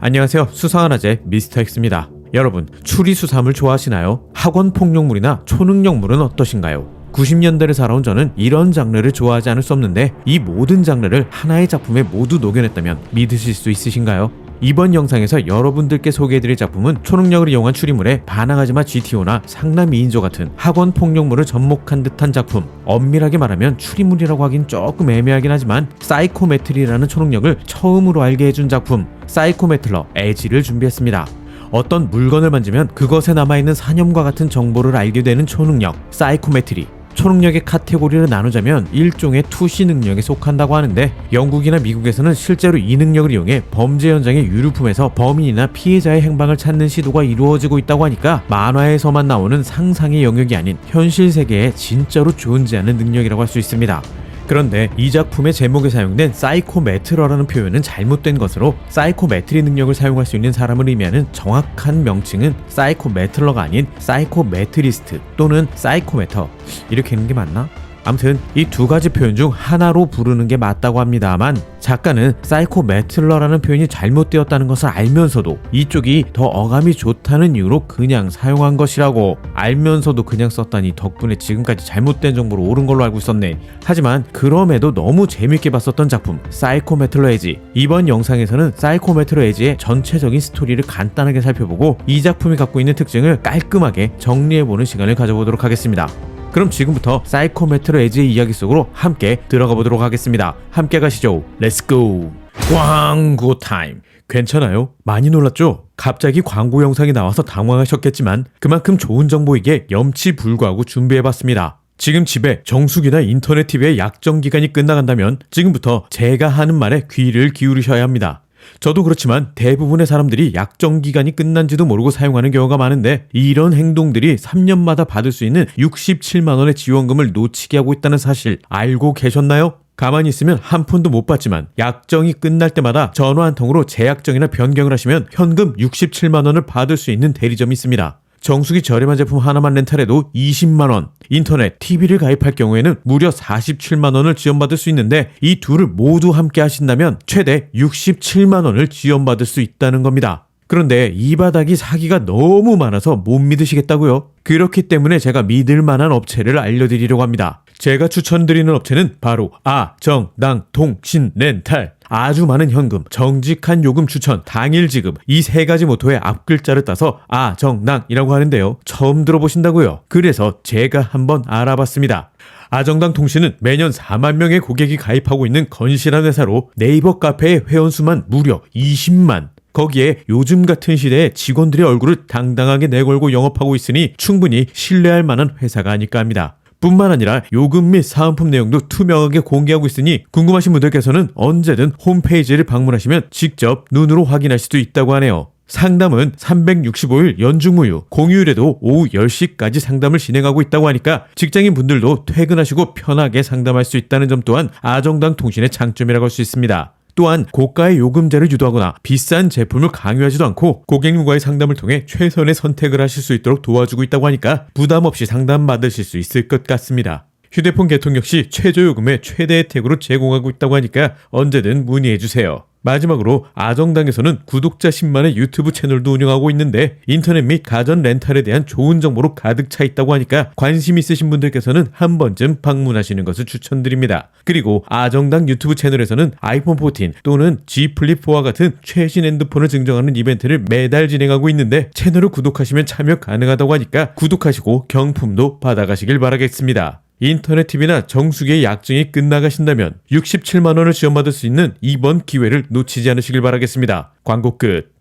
안녕하세요. 수상한 아재 미스터 X입니다. 여러분, 추리 수사물 좋아하시나요? 학원 폭력물이나 초능력물은 어떠신가요? 90년대를 살아온 저는 이런 장르를 좋아하지 않을 수 없는데 이 모든 장르를 하나의 작품에 모두 녹여냈다면 믿으실 수 있으신가요? 이번 영상에서 여러분들께 소개해드릴 작품은 초능력을 이용한 추리물에 반항하지마 GTO나 상남 2인조 같은 학원 폭력물을 접목한 듯한 작품. 엄밀하게 말하면 추리물이라고 하긴 조금 애매하긴 하지만 사이코메트리라는 초능력을 처음으로 알게 해준 작품 사이코메틀러 에지를 준비했습니다. 어떤 물건을 만지면 그것에 남아있는 사념과 같은 정보를 알게 되는 초능력 사이코메트리 초능력의 카테고리를 나누자면 일종의 투시 능력에 속한다고 하는데 영국이나 미국에서는 실제로 이 능력을 이용해 범죄 현장의 유류품에서 범인이나 피해자의 행방을 찾는 시도가 이루어지고 있다고 하니까 만화에서만 나오는 상상의 영역이 아닌 현실 세계에 진짜로 존재하는 능력이라고 할 수 있습니다. 그런데 이 작품의 제목에 사용된 사이코메트러라는 표현은 잘못된 것으로 사이코메트리 능력을 사용할 수 있는 사람을 의미하는 정확한 명칭은 사이코메틀러가 아닌 사이코메트리스트 또는 사이코메터 이렇게 있는 게 맞나? 아무튼 이 두 가지 표현 중 하나로 부르는 게 맞다고 합니다만 작가는 사이코메틀러라는 표현이 잘못되었다는 것을 알면서도 이쪽이 더 어감이 좋다는 이유로 그냥 사용한 것이라고 알면서도 그냥 썼다니 덕분에 지금까지 잘못된 정보로 옳은 걸로 알고 있었네. 하지만 그럼에도 너무 재밌게 봤었던 작품 사이코메틀러 에지 이번 영상에서는 사이코메트러 에지의 전체적인 스토리를 간단하게 살펴보고 이 작품이 갖고 있는 특징을 깔끔하게 정리해보는 시간을 가져보도록 하겠습니다. 그럼 지금부터 사이코 메트로 에지의 이야기 속으로 함께 들어가 보도록 하겠습니다. 함께 가시죠. 렛츠고! 광고 타임! 괜찮아요? 많이 놀랐죠? 갑자기 광고 영상이 나와서 당황하셨겠지만 그만큼 좋은 정보이기에 염치 불구하고 준비해봤습니다. 지금 집에 정수기나 인터넷 TV의 약정 기간이 끝나간다면 지금부터 제가 하는 말에 귀를 기울이셔야 합니다. 저도 그렇지만 대부분의 사람들이 약정 기간이 끝난지도 모르고 사용하는 경우가 많은데 이런 행동들이 3년마다 받을 수 있는 67만 원의 지원금을 놓치게 하고 있다는 사실 알고 계셨나요? 가만히 있으면 한 푼도 못 받지만 약정이 끝날 때마다 전화 한 통으로 재약정이나 변경을 하시면 현금 67만 원을 받을 수 있는 대리점이 있습니다. 정수기 저렴한 제품 하나만 렌탈해도 20만 원, 인터넷, TV를 가입할 경우에는 무려 47만 원을 지원받을 수 있는데 이 둘을 모두 함께 하신다면 최대 67만 원을 지원받을 수 있다는 겁니다. 그런데 이 바닥이 사기가 너무 많아서 못 믿으시겠다고요? 그렇기 때문에 제가 믿을 만한 업체를 알려드리려고 합니다. 제가 추천드리는 업체는 바로 아, 정, 당, 통, 신, 렌탈. 아주 많은 현금, 정직한 요금 추천, 당일 지급 이 세 가지 모토의 앞글자를 따서 아, 정, 낭이라고 하는데요. 처음 들어보신다고요? 그래서 제가 한번 알아봤습니다. 아정당 통신은 매년 4만 명의 고객이 가입하고 있는 건실한 회사로 네이버 카페의 회원수만 무려 20만. 거기에 요즘 같은 시대에 직원들의 얼굴을 당당하게 내걸고 영업하고 있으니 충분히 신뢰할 만한 회사가 아닐까 합니다. 뿐만 아니라 요금 및 사은품 내용도 투명하게 공개하고 있으니 궁금하신 분들께서는 언제든 홈페이지를 방문하시면 직접 눈으로 확인할 수도 있다고 하네요. 상담은 365일 연중무휴, 공휴일에도 오후 10시까지 상담을 진행하고 있다고 하니까 직장인 분들도 퇴근하시고 편하게 상담할 수 있다는 점 또한 아정당 통신의 장점이라고 할 수 있습니다. 또한 고가의 요금제를 유도하거나 비싼 제품을 강요하지도 않고 고객님과의 상담을 통해 최선의 선택을 하실 수 있도록 도와주고 있다고 하니까 부담 없이 상담 받으실 수 있을 것 같습니다. 휴대폰 개통 역 시 최저 요금의 최대 혜택으로 제공하고 있다고 하니까 언제든 문의해 주세요. 마지막으로 아정당에서는 구독자 10만의 유튜브 채널도 운영하고 있는데 인터넷 및 가전 렌탈에 대한 좋은 정보로 가득 차 있다고 하니까 관심 있으신 분들께서는 한 번쯤 방문하시는 것을 추천드립니다. 그리고 아정당 유튜브 채널에서는 아이폰 14 또는 G 플립 4와 같은 최신 핸드폰을 증정하는 이벤트를 매달 진행하고 있는데 채널을 구독하시면 참여 가능하다고 하니까 구독하시고 경품도 받아가시길 바라겠습니다. 인터넷 TV나 정수기의 약정이 끝나가신다면 67만 원을 지원받을 수 있는 이번 기회를 놓치지 않으시길 바라겠습니다. 광고 끝.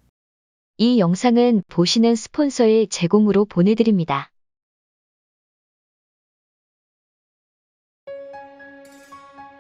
이 영상은 보시는 스폰서의 제공으로 보내드립니다.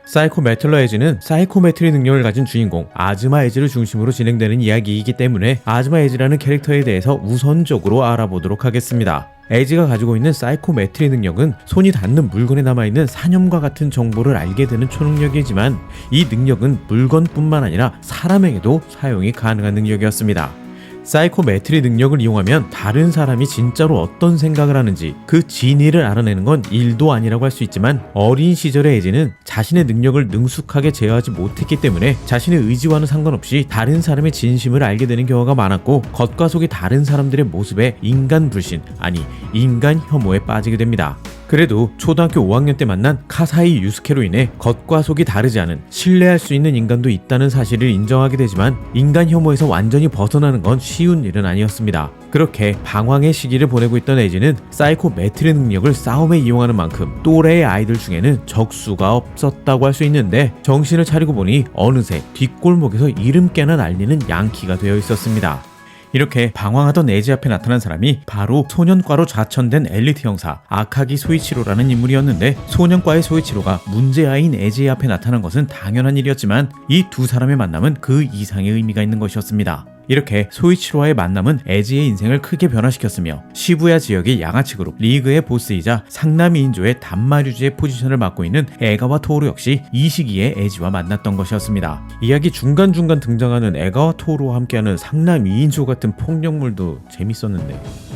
사이코메틀러 에지는 사이코메트리 능력을 가진 주인공 아즈마 에지를 중심으로 진행되는 이야기이기 때문에 아즈마 에지라는 캐릭터에 대해서 우선적으로 알아보도록 하겠습니다. 에지가 가지고 있는 사이코메트리 능력은 손이 닿는 물건에 남아있는 사념과 같은 정보를 알게 되는 초능력이지만 이 능력은 물건뿐만 아니라 사람에게도 사용이 가능한 능력이었습니다. 사이코메트리 능력을 이용하면 다른 사람이 진짜로 어떤 생각을 하는지 그 진위를 알아내는 건 일도 아니라고 할 수 있지만 어린 시절의 에지는 자신의 능력을 능숙하게 제어하지 못했기 때문에 자신의 의지와는 상관없이 다른 사람의 진심을 알게 되는 경우가 많았고 겉과 속이 다른 사람들의 모습에 인간 불신 아니 인간 혐오에 빠지게 됩니다. 그래도 초등학교 5학년 때 만난 카사이 유스케로 인해 겉과 속이 다르지 않은 신뢰할 수 있는 인간도 있다는 사실을 인정하게 되지만 인간 혐오에서 완전히 벗어나는 건 쉬운 일은 아니었습니다. 그렇게 방황의 시기를 보내고 있던 에이지는 사이코 매트리 능력을 싸움에 이용하는 만큼 또래의 아이들 중에는 적수가 없었다고 할 수 있는데 정신을 차리고 보니 어느새 뒷골목에서 이름 깨나 날리는 양키가 되어 있었습니다. 이렇게 방황하던 에지 앞에 나타난 사람이 바로 소년과로 좌천된 엘리트 형사 아카기 소이치로라는 인물이었는데 소년과의 소이치로가 문제아인 에지 앞에 나타난 것은 당연한 일이었지만 이 두 사람의 만남은 그 이상의 의미가 있는 것이었습니다. 이렇게 소이치로와의 만남은 에지의 인생을 크게 변화시켰으며 시부야 지역의 양아치 그룹 리그의 보스이자 상남이 인조의 단마류지의 포지션을 맡고 있는 에가와 토오루 역시 이 시기에 에지와 만났던 것이었습니다. 이야기 중간중간 등장하는 에가와 토오루와 함께하는 상남 이인조 같은 폭력물도 재밌었는데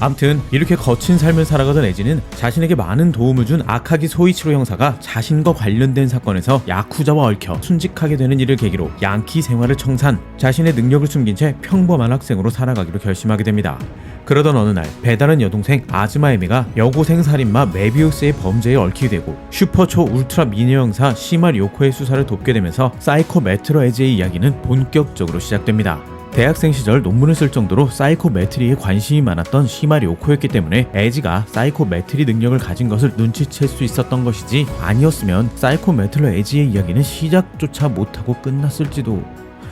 암튼 이렇게 거친 삶을 살아가던 에지는 자신에게 많은 도움을 준 아카기 소이치로 형사가 자신과 관련된 사건에서 야쿠자와 얽혀 순직하게 되는 일을 계기로 양키 생활을 청산, 자신의 능력을 숨긴 채 평범한 학생으로 살아가기로 결심하게 됩니다. 그러던 어느 날 배다른 여동생 아즈마 에미가 여고생 살인마 메비우스의 범죄에 얽히게 되고 슈퍼초 울트라 미녀 형사 시마 료코의 수사를 돕게 되면서 사이코 메트로 에지의 이야기는 본격적으로 시작됩니다. 대학생 시절 논문을 쓸 정도로 사이코 매트리에 관심이 많았던 시마리 오코였기 때문에 에지가 사이코 매트리 능력을 가진 것을 눈치챌 수 있었던 것이지 아니었으면 사이코 매트로 에지의 이야기는 시작조차 못하고 끝났을지도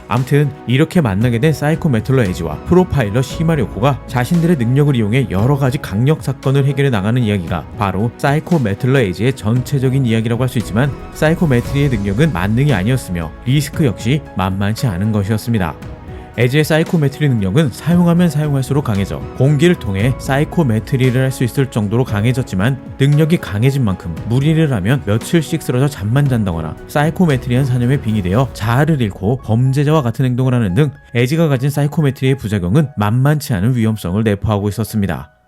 암튼 이렇게 만나게 된 사이코 메틀러 에지와 프로파일러 시마리오코가 자신들의 능력을 이용해 여러 가지 강력 사건을 해결해 나가는 이야기가 바로 사이코 메틀러 에지의 전체적인 이야기라고 할 수 있지만 사이코 메트리의 능력은 만능이 아니었으며 리스크 역시 만만치 않은 것이었습니다. 에지의 사이코메트리 능력은 사용하면 사용할수록 강해져 공기를 통해 사이코메트리를 할 수 있을 정도로 강해졌지만 능력이 강해진 만큼 무리를 하면 며칠씩 쓰러져 잠만 잔다거나 사이코메트리한 사념에 빙의되어 자아를 잃고 범죄자와 같은 행동을 하는 등 에지가 가진 사이코메트리의 부작용은 만만치 않은 위험성을 내포하고 있었습니다.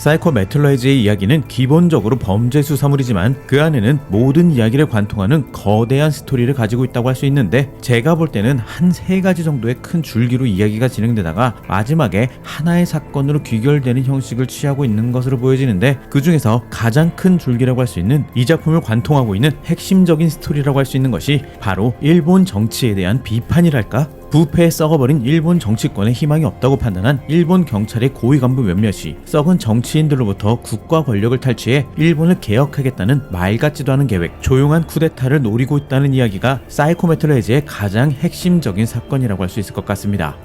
사이코 메틀러이즈의 이야기는 기본적으로 범죄 수사물이지만 그 안에는 모든 이야기를 관통하는 거대한 스토리를 가지고 있다고 할 수 있는데 제가 볼 때는 한 세 가지 정도의 큰 줄기로 이야기가 진행되다가 마지막에 하나의 사건으로 귀결되는 형식을 취하고 있는 것으로 보여지는데 그 중에서 가장 큰 줄기라고 할 수 있는 이 작품을 관통하고 있는 핵심적인 스토리라고 할 수 있는 것이 바로 일본 정치에 대한 비판이랄까? 부패에 썩어버린 일본 정치권에 희망이 없다고 판단한 일본 경찰의 고위 간부 몇몇이 썩은 정치인들로부터 국가 권력을 탈취해 일본을 개혁하겠다는 말 같지도 않은 계획, 조용한 쿠데타를 노리고 있다는 이야기가 사이코메트로에지의 가장 핵심적인 사건이라고 할 수 있을 것 같습니다.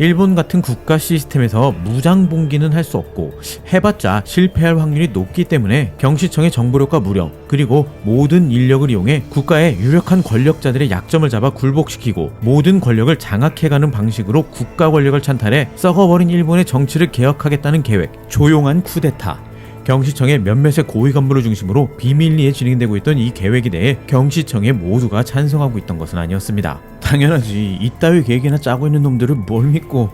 일본 같은 국가 시스템에서 무장 봉기는 할 수 없고 해봤자 실패할 확률이 높기 때문에 경시청의 정보력과 무력 그리고 모든 인력을 이용해 국가의 유력한 권력자들의 약점을 잡아 굴복시키고 모든 권력을 장악해가는 방식으로 국가 권력을 찬탈해 썩어버린 일본의 정치를 개혁하겠다는 계획 조용한 쿠데타 경시청의 몇몇의 고위 간부를 중심으로 비밀리에 진행되고 있던 이 계획에 대해 경시청의 모두가 찬성하고 있던 것은 아니었습니다. 당연하지. 이따위 계획이나 짜고 있는 놈들을 뭘 믿고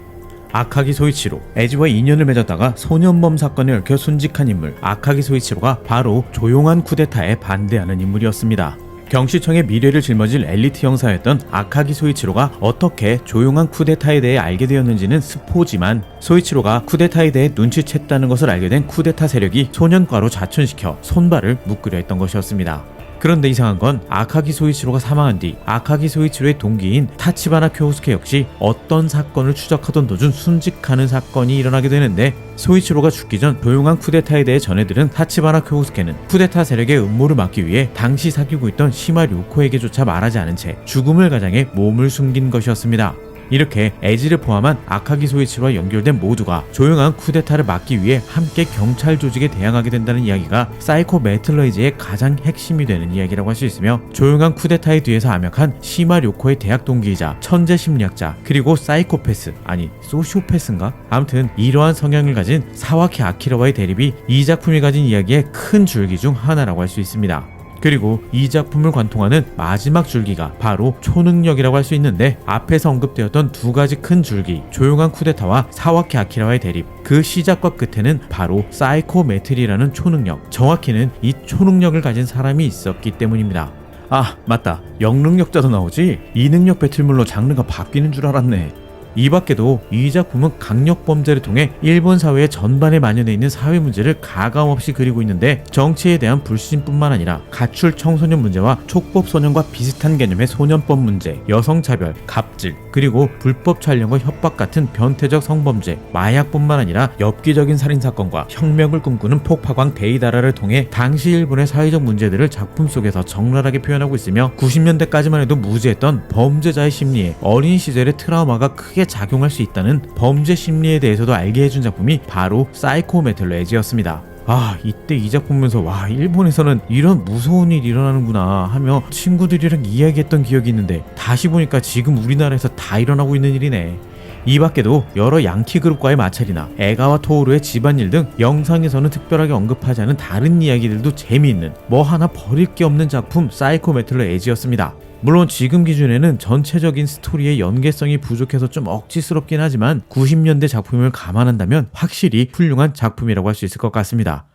아카기 소이치로 에지와 인연을 맺었다가 소년범 사건에 얽혀 순직한 인물 아카기 소이치로가 바로 조용한 쿠데타에 반대하는 인물이었습니다. 경시청의 미래를 짊어질 엘리트 형사였던 아카기 소이치로가 어떻게 조용한 쿠데타에 대해 알게 되었는지는 스포지만 소이치로가 쿠데타에 대해 눈치챘다는 것을 알게 된 쿠데타 세력이 소년과로 자천시켜 손발을 묶으려 했던 것이었습니다. 그런데 이상한 건 아카기 소이치로가 사망한 뒤 아카기 소이치로의 동기인 타치바나 쿄우스케 역시 어떤 사건을 추적하던 도중 순직하는 사건이 일어나게 되는데 소이치로가 죽기 전 조용한 쿠데타에 대해 전해들은 타치바나 쿄우스케는 쿠데타 세력의 음모를 막기 위해 당시 사귀고 있던 시마 료코에게조차 말하지 않은 채 죽음을 가장해 몸을 숨긴 것이었습니다. 이렇게 에지를 포함한 아카기 소이치와 연결된 모두가 조용한 쿠데타를 막기 위해 함께 경찰 조직에 대항하게 된다는 이야기가 사이코 메틀러이즈의 가장 핵심이 되는 이야기라고 할 수 있으며 조용한 쿠데타의 뒤에서 암약한 시마 료코의 대학 동기이자 천재 심리학자 그리고 사이코패스 아니 소시오패스인가? 아무튼 이러한 성향을 가진 사와키 아키라와의 대립이 이 작품이 가진 이야기의 큰 줄기 중 하나라고 할 수 있습니다. 그리고 이 작품을 관통하는 마지막 줄기가 바로 초능력이라고 할 수 있는데 앞에서 언급되었던 두 가지 큰 줄기 조용한 쿠데타와 사와키 아키라와의 대립. 그 시작과 끝에는 바로 사이코메트리라는 초능력 정확히는 이 초능력을 가진 사람이 있었기 때문입니다. 아 맞다. 영능력자도 나오지? 이 능력 배틀물로 장르가 바뀌는 줄 알았네 이 밖에도 이 작품은 강력 범죄를 통해 일본 사회의 전반에 만연해 있는 사회 문제를 가감없이 그리고 있는데 정치에 대한 불신뿐만 아니라 가출 청소년 문제와 촉법 소년과 비슷한 개념의 소년법 문제, 여성 차별, 갑질, 그리고 불법 촬영과 협박 같은 변태적 성범죄, 마약뿐만 아니라 엽기적인 살인 사건과 혁명을 꿈꾸는 폭파광 데이다라를 통해 당시 일본의 사회적 문제들을 작품 속에서 적나라하게 표현하고 있으며 90년대까지만 해도 무지했던 범죄자의 심리에 어린 시절의 트라우마가 크게 작용할 수 있다는 범죄 심리에 대해서도 알게 해준 작품이 바로 사이코 메탈로 에지였습니다. 아 이때 이 작품 보면서 와 일본에서는 이런 무서운 일이 일어나는구나 하며 친구들이랑 이야기했던 기억이 있는데 다시 보니까 지금 우리나라에서 다 일어나고 있는 일이네. 이 밖에도 여러 양키 그룹과의 마찰이나 에가와 토오루의 집안일 등 영상에서는 특별하게 언급하지 않은 다른 이야기들도 재미있는 뭐 하나 버릴 게 없는 작품 사이코 메틀로 에지였습니다. 물론 지금 기준에는 전체적인 스토리의 연계성이 부족해서 좀 억지스럽긴 하지만 90년대 작품을 감안한다면 확실히 훌륭한 작품이라고 할 수 있을 것 같습니다.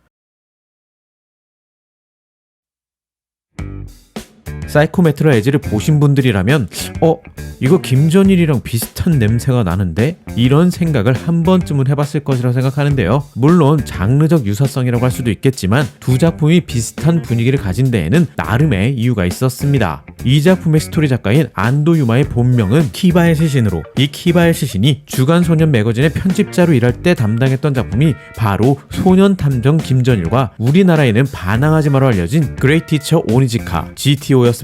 사이코메트로 에지를 보신 분들이라면 어? 이거 김전일이랑 비슷한 냄새가 나는데? 이런 생각을 한 번쯤은 해봤을 것이라 생각하는데요. 물론 장르적 유사성이라고 할 수도 있겠지만 두 작품이 비슷한 분위기를 가진 데에는 나름의 이유가 있었습니다. 이 작품의 스토리 작가인 안도 유마의 본명은 키바의 시신으로 이 키바의 시신이 주간 소년 매거진의 편집자로 일할 때 담당했던 작품이 바로 소년 탐정 김전일과 우리나라에는 반항하지 마로 알려진 그레이트 티처 오니지카 GTO였습니다.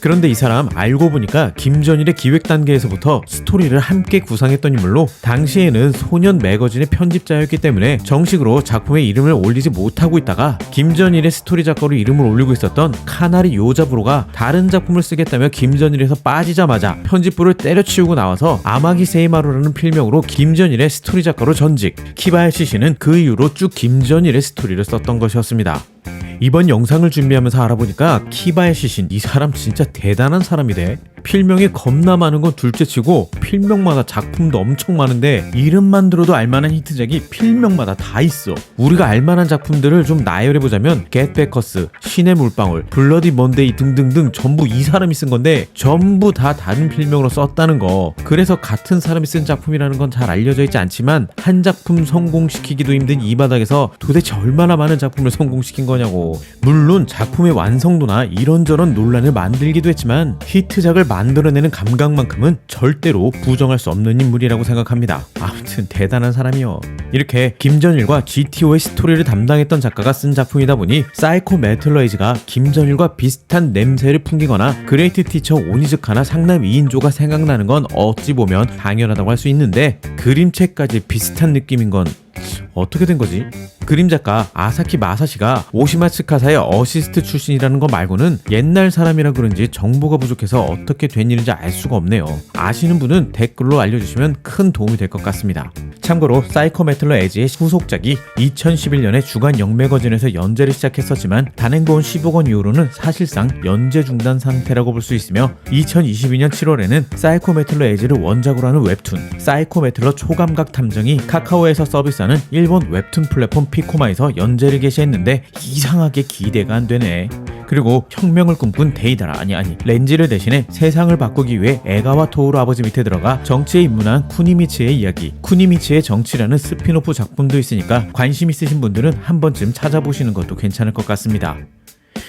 그런데 이 사람 알고 보니까 김전일의 기획 단계에서부터 스토리를 함께 구상했던 인물로 당시에는 소년 매거진의 편집자였기 때문에 정식으로 작품에 이름을 올리지 못하고 있다가 김전일의 스토리 작가로 이름을 올리고 있었던 카나리 요자부로가 다른 작품을 쓰겠다며 김전일에서 빠지자마자 편집부를 때려치우고 나와서 아마기 세이마루라는 필명으로 김전일의 스토리 작가로 전직 키바야시 씨는 그 이후로 쭉 김전일의 스토리를 썼던 것이었습니다. 이번 영상을 준비하면서 알아보니까 키바의 시신 이 사람 진짜 대단한 사람이래. 필명이 겁나 많은 건 둘째치고 필명마다 작품도 엄청 많은데 이름만 들어도 알만한 히트작이 필명마다 다 있어. 우리가 알만한 작품들을 좀 나열해 보자면 겟베커스, 신의 물방울, 블러디 먼데이 등등등 전부 이 사람이 쓴 건데 전부 다 다른 필명으로 썼다는 거. 그래서 같은 사람이 쓴 작품이라는 건 잘 알려져 있지 않지만 한 작품 성공시키기도 힘든 이 바닥에서 도대체 얼마나 많은 작품을 성공시킨 거냐고. 물론 작품의 완성도나 이런저런 논란을 만들기도 했지만 히트작을 만들어내는 감각만큼은 절대로 부정할 수 없는 인물이라고 생각합니다. 아무튼 대단한 사람이요. 이렇게 김전일과 GTO의 스토리를 담당했던 작가가 쓴 작품이다 보니 사이코 메틀러이즈가 김전일과 비슷한 냄새를 풍기거나 그레이트 티처 오니즈카나 상남 2인조가 생각나는 건 어찌 보면 당연하다고 할 수 있는데 그림체까지 비슷한 느낌인 건 어떻게 된 거지? 그림 작가 아사키 마사시가 오시마츠카사의 어시스트 출신이라는 거 말고는 옛날 사람이라 그런지 정보가 부족해서 어떻게 된 일인지 알 수가 없네요. 아시는 분은 댓글로 알려주시면 큰 도움이 될 것 같습니다. 참고로 사이코 메틀러 에지의 후속작이 2011년에 주간 영매거진에서 연재를 시작했었지만 단행본 15권 이후로는 사실상 연재 중단 상태라고 볼 수 있으며 2022년 7월에는 사이코 메틀러 에지를 원작으로 하는 웹툰 사이코 메틀러 초감각 탐정이 카카오에서 서비스하는 일본 웹툰 플랫폼 피코마에서 연재를 개시했는데 이상하게 기대가 안 되네. 그리고 혁명을 꿈꾼 데이다라 아니 아니 렌지를 대신해 세상을 바꾸기 위해 에가와 토우로 아버지 밑에 들어가 정치에 입문한 쿠니미치의 이야기 쿠니미치의 정치라는 스피노프 작품도 있으니까 관심 있으신 분들은 한 번쯤 찾아보시는 것도 괜찮을 것 같습니다.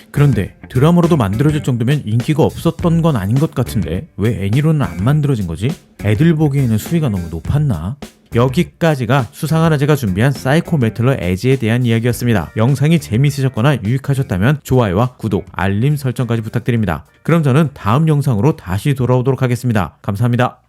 그런데 드라마로도 만들어질 정도면 인기가 없었던 건 아닌 것 같은데 왜 애니로는 안 만들어진 거지? 애들 보기에는 수위가 너무 높았나? 여기까지가 수상한 아재가 준비한 사이코 메틀러 에지에 대한 이야기였습니다. 영상이 재미있으셨거나 유익하셨다면 좋아요와 구독, 알림 설정까지 부탁드립니다. 그럼 저는 다음 영상으로 다시 돌아오도록 하겠습니다. 감사합니다.